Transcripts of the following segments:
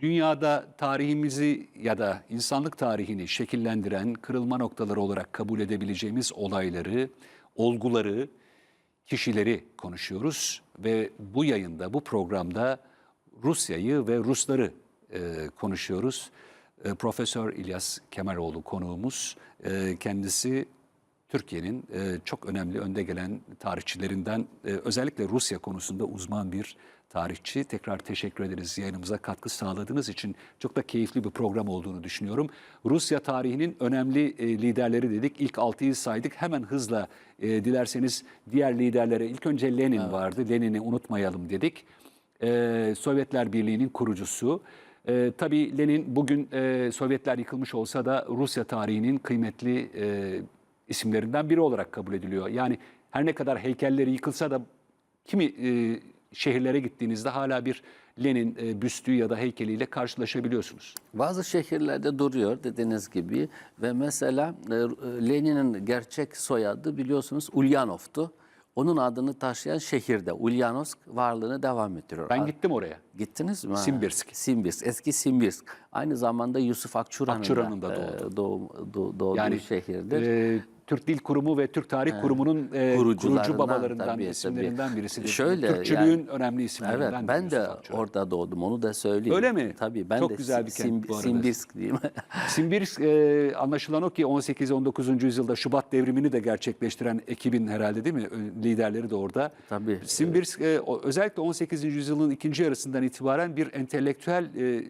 dünyada tarihimizi ya da insanlık tarihini şekillendiren kırılma noktaları olarak kabul edebileceğimiz olayları, olguları, kişileri konuşuyoruz ve bu yayında, bu programda Rusya'yı ve Rusları e, konuşuyoruz. E, Profesör İlyas Kemaroğlu konuğumuz. E, kendisi Türkiye'nin e, çok önemli önde gelen tarihçilerinden, e, özellikle Rusya konusunda uzman bir tarihçi. Tekrar teşekkür ederiz yayınımıza katkı sağladığınız için. Çok da keyifli bir program olduğunu düşünüyorum. Rusya tarihinin önemli e, liderleri dedik. İlk altıyı saydık. Hemen hızla e, dilerseniz diğer liderlere ilk önce Lenin vardı. Lenin'i unutmayalım dedik. E, Sovyetler Birliği'nin kurucusu. E, tabii Lenin bugün e, Sovyetler yıkılmış olsa da Rusya tarihinin kıymetli e, isimlerinden biri olarak kabul ediliyor. Yani her ne kadar heykelleri yıkılsa da kimi e, şehirlere gittiğinizde hala bir Lenin e, büstü ya da heykeliyle karşılaşabiliyorsunuz. Bazı şehirlerde duruyor dediğiniz gibi ve mesela e, Lenin'in gerçek soyadı biliyorsunuz Ulyanov'tu. Onun adını taşıyan şehirde Ulyanovsk varlığını devam ettiriyor. Ben gittim oraya. Gittiniz mi? Simbirsk. Simbirsk, eski Simbirsk. Aynı zamanda Yusuf Akçura'nın da da, doğdu. e, doğum- doğ- doğduğu Yani şehirdir. e, Türk Dil Kurumu ve Türk Tarih Kurumu'nun e, kurucu babalarından, tabii, isimlerinden tabii. birisidir. Şöyle, Türkçülüğün yani- önemli isimlerinden Evet ben de Akçura. orada doğdum onu da söyleyeyim. Öyle mi? Tabii ben Çok de güzel bir kent Sim- bu arada. Simbirsk diyeyim. Simbirsk e, anlaşılan o ki 18-19. yüzyılda Şubat devrimini de gerçekleştiren ekibin herhalde değil mi? Liderleri de orada. Tabii. Simbirsk e, özellikle 18. yüzyılın ikinci yarısından itibaren bir entelektüel e,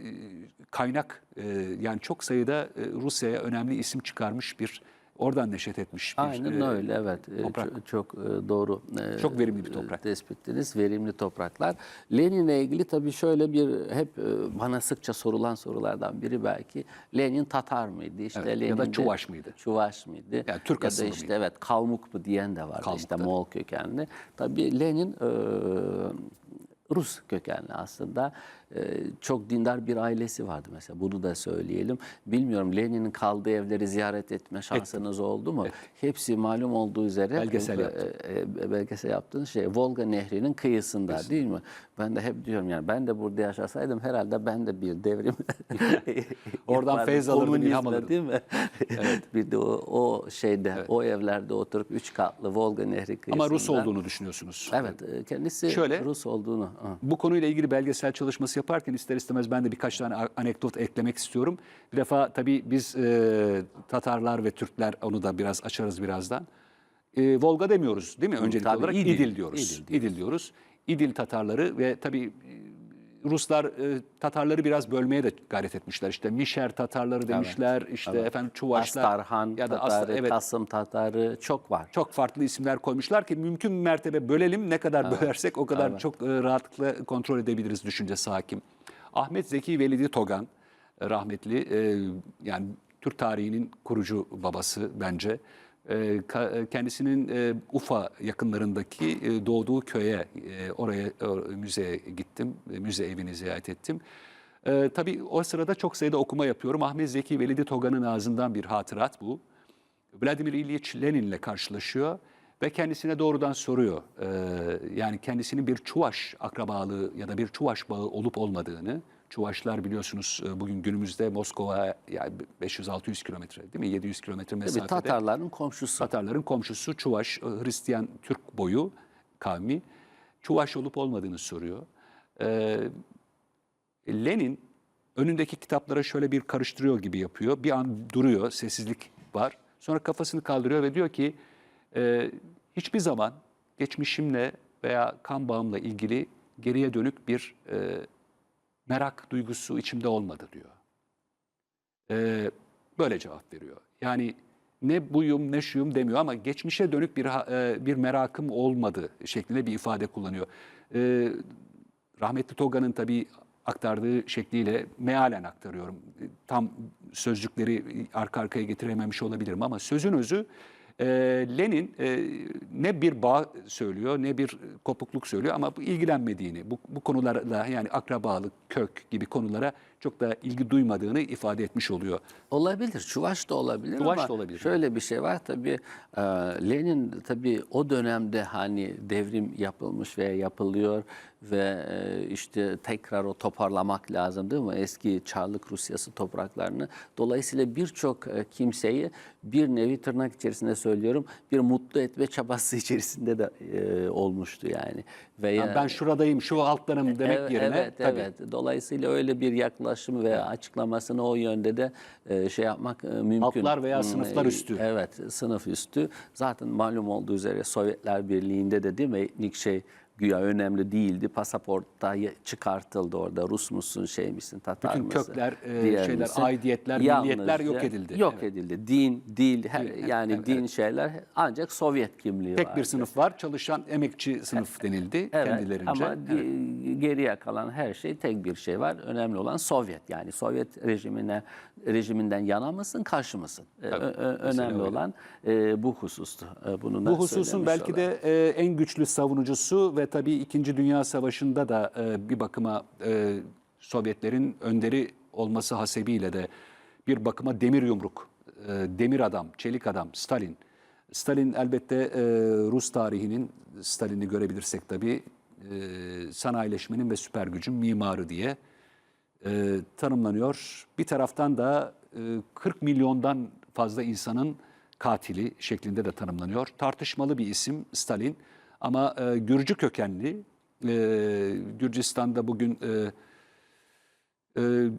kaynak e, yani çok sayıda e, Rusya'ya önemli isim çıkarmış bir oradan neşet etmiş bir Aynen e, öyle evet. Ee, toprak. Çok, çok e, doğru. e, Çok verimli bir e, toprak. Tespittiniz. Verimli topraklar. Lenin'le ilgili tabii şöyle bir hep e, bana sıkça sorulan sorulardan biri belki Lenin Tatar mıydı? İşte Evet, ya Lenin da de- Çuvaş mıydı? Çuvaş mıydı? Yani Türk ya da işte mıydı? evet Kalmuk mu diyen de var. Kalmuk, işte tabii. Moğol kökenli. Tabii Lenin e, Rus kökenli aslında. Ee, çok dindar bir ailesi vardı mesela. Bunu da söyleyelim. Bilmiyorum Lenin'in kaldığı evleri ziyaret etme şansınız oldu mu? Hepsi malum olduğu üzere Belgesel e, yaptım. e, e, belgesel yaptığınız şey Volga Nehri'nin kıyısında değil mi? Ben de hep diyorum yani ben de burada yaşasaydım herhalde ben de bir devrim Oradan feyz alırdım, ilham alırdım. Değil mi? bir de o, o şeyde o evlerde oturup üç katlı Volga Nehri kıyısında. Ama Rus olduğunu düşünüyorsunuz. Evet e, kendisi Şöyle- Rus olduğunu. Bu konuyla ilgili belgesel çalışması yaparken ister istemez ben de birkaç tane anekdot eklemek istiyorum. Bir defa tabii biz e, Tatarlar ve Türkler onu da biraz açarız birazdan. E, Volga demiyoruz değil mi öncelikli tabii, olarak? İdil. İdil, diyoruz. İdil İdil diyoruz. İdil Tatarları ve tabii e, Ruslar e, Tatarları biraz bölmeye de gayret etmişler. İşte Mişer Tatarları demişler, işte efendim Çuvaşlar Astarhan ya da Tatarı, Astar, evet Kasım Tatarı çok var. çok farklı isimler koymuşlar ki mümkün mertebe bölelim. Ne kadar bölersek o kadar çok e, rahatlıkla kontrol edebiliriz düşüncesi hakim. Ahmet Zeki Velidi Togan e, rahmetli e, yani Türk tarihinin kurucu babası bence. E, ka- e, Kendisinin e, Ufa yakınlarındaki e, doğduğu köye oraya müzeye gittim. Müze evini ziyaret ettim. E, tabii o sırada çok sayıda okuma yapıyorum. Ahmet Zeki Velidi Togan'ın ağzından bir hatırat bu. Vladimir İlyich Lenin'le karşılaşıyor ve kendisine doğrudan soruyor. Ee, yani kendisinin bir Çuvaş akrabalığı ya da bir Çuvaş bağı olup olmadığını. Çuvaşlar biliyorsunuz e, bugün günümüzde Moskova yani 500-600 kilometre değil mi? 700 kilometre Tabii mesafede. Tatarların komşusu. Tatarların komşusu Çuvaş, e, Hristiyan Türk boyu kavmi Çuvaş olup olmadığını soruyor. Ee, Lenin önündeki kitaplara şöyle bir karıştırıyor gibi yapıyor. Bir an duruyor, sessizlik var. Sonra kafasını kaldırıyor ve diyor ki e, hiçbir zaman geçmişimle veya kan bağımla ilgili geriye dönük bir e, merak duygusu içimde olmadı diyor. Ee, böyle cevap veriyor. Yani ne buyum ne şuyum demiyor ama geçmişe dönük bir e, bir merakım olmadı şeklinde bir ifade kullanıyor. Ee, rahmetli Toga'nın tabii aktardığı şekliyle mealen aktarıyorum. Tam sözcükleri arka arkaya getirememiş olabilirim ama sözün özü e, Lenin e, ne bir bağ söylüyor ne bir kopukluk söylüyor ama bu ilgilenmediğini, bu, bu konularla yani akrabalık, kök gibi konulara çok da ilgi duymadığını ifade etmiş oluyor. Olabilir. Çuvaş da olabilir Çuvaş ama da olabilir. şöyle bir şey var tabii e, Lenin tabii o dönemde hani devrim yapılmış veya yapılıyor ve e, işte tekrar o toparlamak lazım değil mi? Eski Çarlık Rusyası topraklarını. Dolayısıyla birçok e, kimseyi bir nevi tırnak içerisinde söylüyorum bir mutlu etme çabası içerisinde de e, olmuştu yani. Veya Yani ben şuradayım, şu alttanım demek Evet, yerine evet, tabii. evet. Dolayısıyla öyle bir yaklaşım ve açıklamasını o yönde de e, şey yapmak e, mümkün. Altlar veya Hmm, sınıflar e, üstü. Evet, sınıf üstü. Zaten malum olduğu üzere Sovyetler Birliği'nde de değil mi etnik şey güya önemli değildi. Pasaportta çıkartıldı orada. Rus musun, şey misin, Tatar Bütün mısın? kökler, e, şeyler, misin? aidiyetler, milliyetler yok Yalnızca edildi. Yok Evet. edildi. Din, dil, her, Dil, yani evet, din şeyler ancak Sovyet kimliği Tek bir vardı. sınıf var, çalışan emekçi sınıf denildi Evet kendilerince. ama Evet. ge- geriye kalan her şey tek bir şey var. Önemli olan Sovyet. Yani Sovyet rejimine rejiminden yana mısın, karşı mısın? Ö- ö- önemli olan e, bu husustu. E, bunu Bu hususun belki olayım. de e, en güçlü savunucusu ve tabii İkinci Dünya Savaşı'nda da e, bir bakıma e, Sovyetlerin önderi olması hasebiyle de bir bakıma demir yumruk, e, demir adam, çelik adam, Stalin. Stalin elbette e, Rus tarihinin, Stalin'i görebilirsek tabii, e, sanayileşmenin ve süper gücün mimarı diye e, tanımlanıyor. Bir taraftan da e, 40 milyondan fazla insanın katili şeklinde de tanımlanıyor. Tartışmalı bir isim Stalin ama e, Gürcü kökenli. E, Gürcistan'da bugün e, e,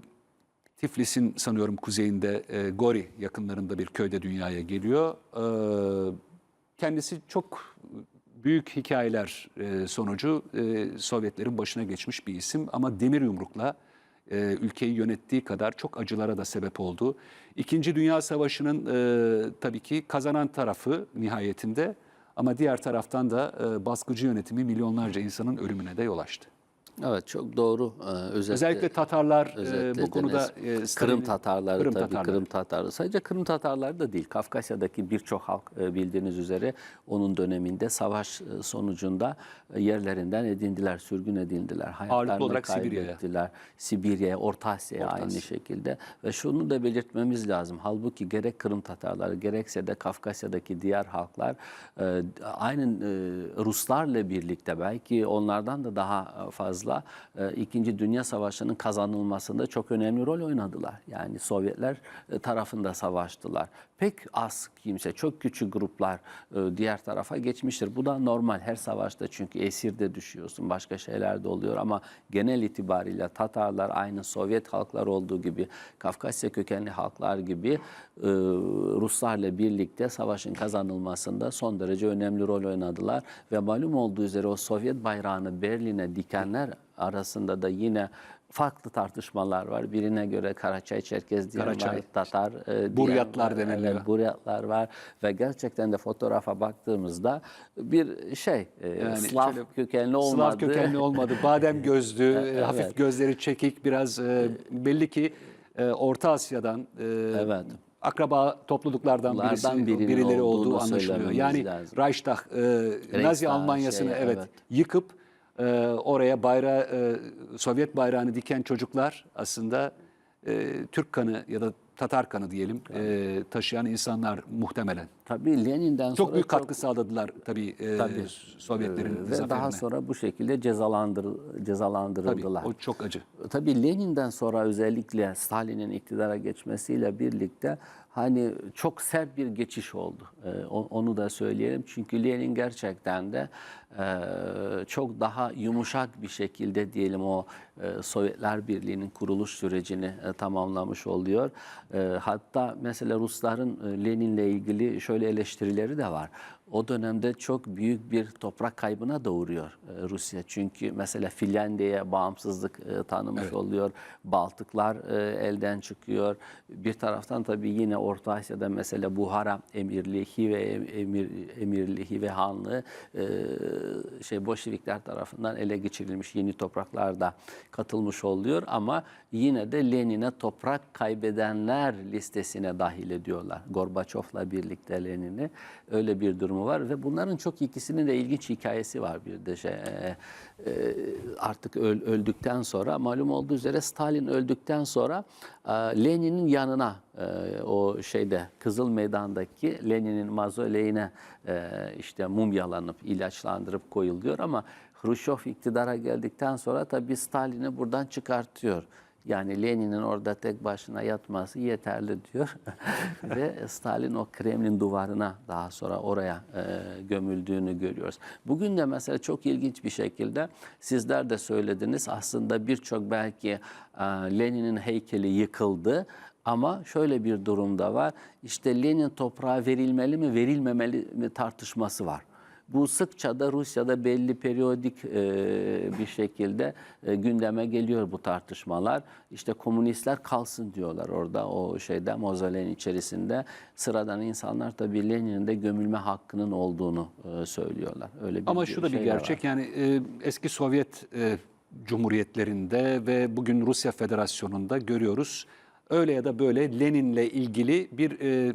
Tiflis'in sanıyorum kuzeyinde e, Gori yakınlarında bir köyde dünyaya geliyor. E, kendisi çok büyük hikayeler e, sonucu e, Sovyetlerin başına geçmiş bir isim ama demir yumrukla e, ülkeyi yönettiği kadar çok acılara da sebep oldu. İkinci Dünya Savaşı'nın e, tabii ki kazanan tarafı nihayetinde ama diğer taraftan da e, baskıcı yönetimi milyonlarca insanın ölümüne de yol açtı. Evet çok doğru. Ee, özellikle, Özellikle Tatarlar e, bu konuda e, Kırım Tatarları Kırım tabii Tatarları. Kırım Tatarları. Sadece Kırım Tatarları da değil. Kafkasya'daki birçok halk e, bildiğiniz üzere onun döneminde savaş e, sonucunda e, yerlerinden edindiler, sürgün edildiler. Hayatlarını olarak Sibirya'ya. Sibirya'ya, Orta Asya'ya aynı şekilde. Ve şunu da belirtmemiz lazım. Halbuki gerek Kırım Tatarları gerekse de Kafkasya'daki diğer halklar e, aynı e, Ruslarla birlikte belki onlardan da daha fazla e, İkinci Dünya Savaşı'nın kazanılmasında çok önemli rol oynadılar. Yani Sovyetler e, tarafında savaştılar. Pek az kimse, çok küçük gruplar e, diğer tarafa geçmiştir. Bu da normal her savaşta çünkü esir de düşüyorsun, başka şeyler de oluyor ama genel itibariyle Tatarlar aynı Sovyet halklar olduğu gibi, Kafkasya kökenli halklar gibi e, Ruslarla birlikte savaşın kazanılmasında son derece önemli rol oynadılar ve malum olduğu üzere o Sovyet bayrağını Berlin'e dikenler arasında da yine farklı tartışmalar var. Birine göre Karaçay Çerkez diyen Karaçay, var, Tatar e, diyen Buryatlar var. deniliyor. Evet, Buryatlar var ve gerçekten de fotoğrafa baktığımızda bir şey e, Yani Slav şöyle kökenli olmadı. Slav kökenli olmadı. Badem gözlü, hafif gözleri çekik, biraz e, belli ki e, Orta Asya'dan, e, Evet. akraba topluluklardan birisi, birileri olduğu anlaşılıyor. Yani lazım. Reichstag, e, Nazi Reichstag, Almanyası'nı şey, evet, evet. yıkıp e, oraya bayrağı, e, Sovyet bayrağını diken çocuklar aslında e, Türk kanı ya da Tatar kanı diyelim e, taşıyan insanlar muhtemelen. Tabii Lenin'den Çok sonra büyük katkı sağladılar tabii, e, Tabii. Sovyetlerin Ee, ve zaferine. daha sonra bu şekilde cezalandır, Tabii, cezalandırıldılar. o çok acı. Tabii Lenin'den sonra özellikle Stalin'in iktidara geçmesiyle birlikte hani çok sert bir geçiş oldu. O- onu da söyleyelim. Çünkü Lenin gerçekten de e, çok daha yumuşak bir şekilde diyelim o e, Sovyetler Birliği'nin kuruluş sürecini e, tamamlamış oluyor. E, hatta mesela Rusların e, Lenin'le ilgili şöyle eleştirileri de var. O dönemde çok büyük bir toprak kaybına da uğruyor e, Rusya. Çünkü mesela Finlandiya'ya bağımsızlık e, tanımış oluyor. Baltıklar e, elden çıkıyor. Bir taraftan tabii yine Orta Asya'da mesela Buhara Emirliği ve em- emir, Emirliği ve Hanlığı şey Bolşevikler tarafından ele geçirilmiş yeni topraklarda katılmış oluyor ama yine de Lenin'e toprak kaybedenler listesine dahil ediyorlar. Gorbaçov'la birlikte Lenin'i öyle bir durumu var ve bunların çok ikisinin de ilginç hikayesi var bir de şey e, e, artık öl- öldükten sonra malum olduğu üzere Stalin öldükten sonra e, Lenin'in yanına e, o şeyde Kızıl Meydan'daki Lenin'in mauzoleğine e, işte mumyalanıp ilaçlandırıp koyuluyor ama Hruşov iktidara geldikten sonra tabii Stalin'i buradan çıkartıyor. Yani Lenin'in orada tek başına yatması yeterli diyor. Ve Stalin o Kremlin duvarına daha sonra oraya e, gömüldüğünü görüyoruz. Bugün de mesela çok ilginç bir şekilde sizler de söylediniz aslında birçok belki e, Lenin'in heykeli yıkıldı. Ama şöyle bir durumda var. İşte Lenin toprağa verilmeli mi verilmemeli mi tartışması var. Bu sıkça da Rusya'da belli periyodik e, bir şekilde e, gündeme geliyor bu tartışmalar. İşte komünistler kalsın diyorlar orada o şeyde mauzoleyin içerisinde. Sıradan insanlar tabii Lenin'in de gömülme hakkının olduğunu e, söylüyorlar. Öyle bir Ama şu da bir var. gerçek yani e, eski Sovyet e, cumhuriyetlerinde ve bugün Rusya Federasyonu'nda görüyoruz. Öyle ya da böyle Lenin'le ilgili bir e,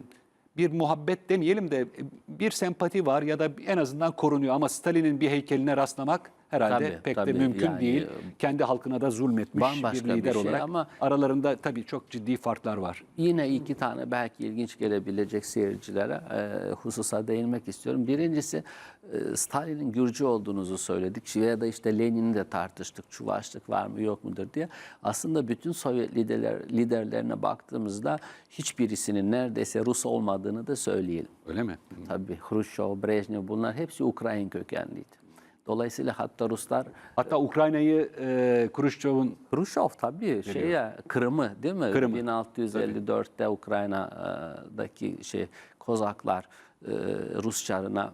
bir muhabbet demeyelim de e, bir sempati var ya da en azından korunuyor. Ama Stalin'in bir heykeline rastlamak herhalde Tabii, pek tabii. de mümkün Yani, değil. Kendi halkına da zulmetmiş bir bir lider şey olarak ama- aralarında tabii çok ciddi farklar var. Yine iki tane belki ilginç gelebilecek seyircilere e, hususa değinmek istiyorum. Birincisi e, Stalin'in Gürcü olduğunuzu söyledik ya da işte Lenin'i de tartıştık. Çuvaşlık var mı yok mudur diye. Aslında bütün Sovyet liderler, liderlerine baktığımızda hiçbirisinin neredeyse Rus olmadığını da söyleyelim. Öyle mi? Tabii Hruşov, Brejnev bunlar hepsi Ukrayna kökenliydi. Dolayısıyla hatta Ruslar Hatta Ukrayna'yı e, Khrushchev'un Hruşov tabii şeye Kırım'ı değil mi? Kırım'ı. 1654'te Ukrayna'daki şey Kozaklar e, Rus çarına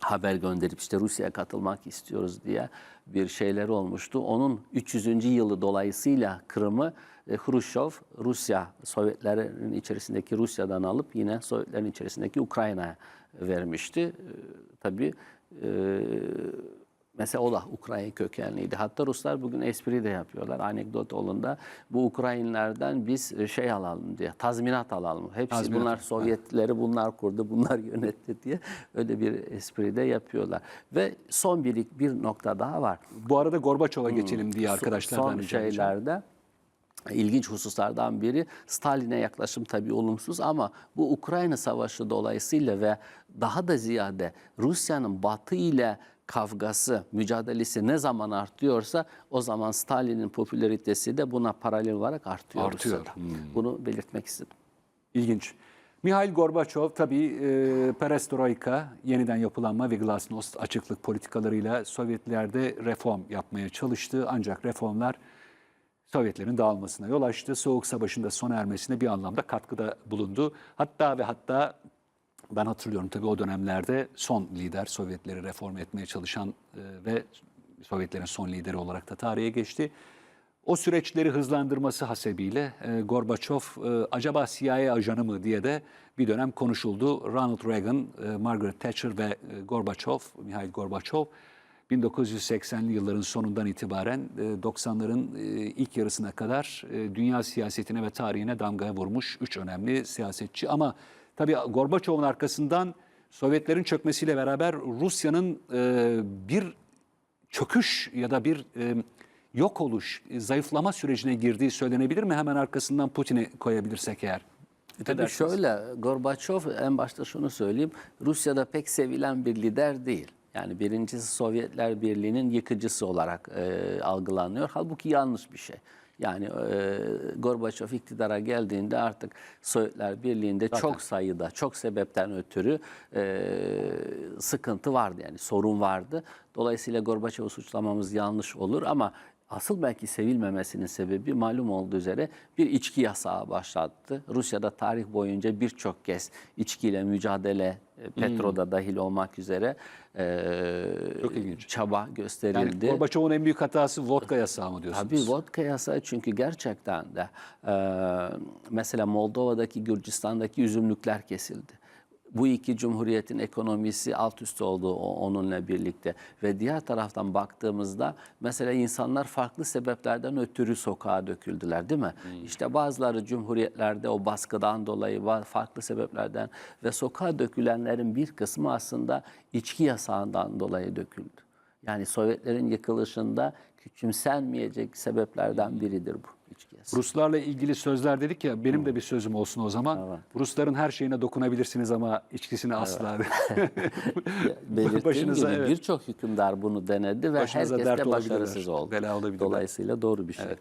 haber gönderip işte Rusya'ya katılmak istiyoruz diye bir şeyler olmuştu. Onun 300. yılı dolayısıyla Kırım'ı e, Hruşov Rusya Sovyetlerin içerisindeki Rusya'dan alıp yine Sovyetlerin içerisindeki Ukrayna'ya vermişti. E, tabii e, Mesela o da Ukrayna kökenliydi. Hatta Ruslar bugün espri de yapıyorlar. Anekdot olunda bu Ukraynalardan biz şey alalım diye, tazminat alalım. Hepsi Tazminat. bunlar Sovyetleri bunlar kurdu, bunlar yönetti diye öyle bir espri de yapıyorlar. Ve son bir, bir nokta daha var. bu arada Gorbaçov'a geçelim diye arkadaşlardan Son edeceğim. şeylerde ilginç hususlardan biri Stalin'e yaklaşım tabii olumsuz ama bu Ukrayna Savaşı dolayısıyla ve daha da ziyade Rusya'nın Batı ile kavgası, mücadelesi ne zaman artıyorsa o zaman Stalin'in popülaritesi de buna paralel olarak artıyor. Artıyor. Rusya'da. Bunu belirtmek istedim. İlginç. Mihail Gorbaçov tabii e, perestroika, yeniden yapılanma ve glasnost açıklık politikalarıyla Sovyetlerde reform yapmaya çalıştı. Ancak reformlar Sovyetlerin dağılmasına yol açtı. Soğuk Savaş'ın da sona ermesine bir anlamda katkıda bulundu. Hatta ve hatta ben hatırlıyorum tabii o dönemlerde son lider Sovyetleri reform etmeye çalışan e, ve Sovyetlerin son lideri olarak da tarihe geçti. O süreçleri hızlandırması hasebiyle e, Gorbaçov e, acaba CIA ajanı mı diye de bir dönem konuşuldu. Ronald Reagan, e, Margaret Thatcher ve e, Gorbaçov, Mihail Gorbaçov 1980'li yılların sonundan itibaren e, 90'ların e, ilk yarısına kadar e, dünya siyasetine ve tarihine damga vurmuş üç önemli siyasetçi. Ama tabii Gorbaçov'un arkasından Sovyetlerin çökmesiyle beraber Rusya'nın e, bir çöküş ya da bir e, yok oluş, e, zayıflama sürecine girdiği söylenebilir mi? Hemen arkasından Putin'i koyabilirsek eğer. Ne Tabii şöyle, Gorbaçov en başta şunu söyleyeyim, Rusya'da pek sevilen bir lider değil. Yani birincisi Sovyetler Birliği'nin yıkıcısı olarak e, algılanıyor. Halbuki yanlış bir şey. Yani e, Gorbaçov iktidara geldiğinde artık Sovyetler Birliği'nde çok sayıda, çok sebepten ötürü e, sıkıntı vardı yani sorun vardı. Dolayısıyla Gorbaçov'u suçlamamız yanlış olur ama Asıl belki sevilmemesinin sebebi malum olduğu üzere bir içki yasağı başlattı. Rusya'da tarih boyunca birçok kez içkiyle mücadele, e, petroda dahil olmak üzere e, Çok ilginç. çaba Yani gösterildi. Gorbaçov'un en büyük hatası vodka yasağı mı diyorsunuz? Tabii vodka yasağı çünkü gerçekten de e, mesela Moldova'daki, Gürcistan'daki üzümlükler kesildi. Bu iki cumhuriyetin ekonomisi alt üst oldu onunla birlikte. Ve diğer taraftan baktığımızda mesela insanlar farklı sebeplerden ötürü sokağa döküldüler değil mi? İşte bazıları cumhuriyetlerde o baskıdan dolayı farklı sebeplerden ve sokağa dökülenlerin bir kısmı aslında içki yasağından dolayı döküldü. Yani Sovyetlerin yıkılışında küçümsenmeyecek sebeplerden biridir bu maalesef. Ruslarla ilgili sözler dedik ya benim de bir sözüm olsun o zaman. Rusların her şeyine dokunabilirsiniz ama içkisine asla. Belirttiğim gibi evet. birçok hükümdar bunu denedi ve Başınıza herkes de başarısız oldu. bela. Dolayısıyla doğru bir şey. Evet.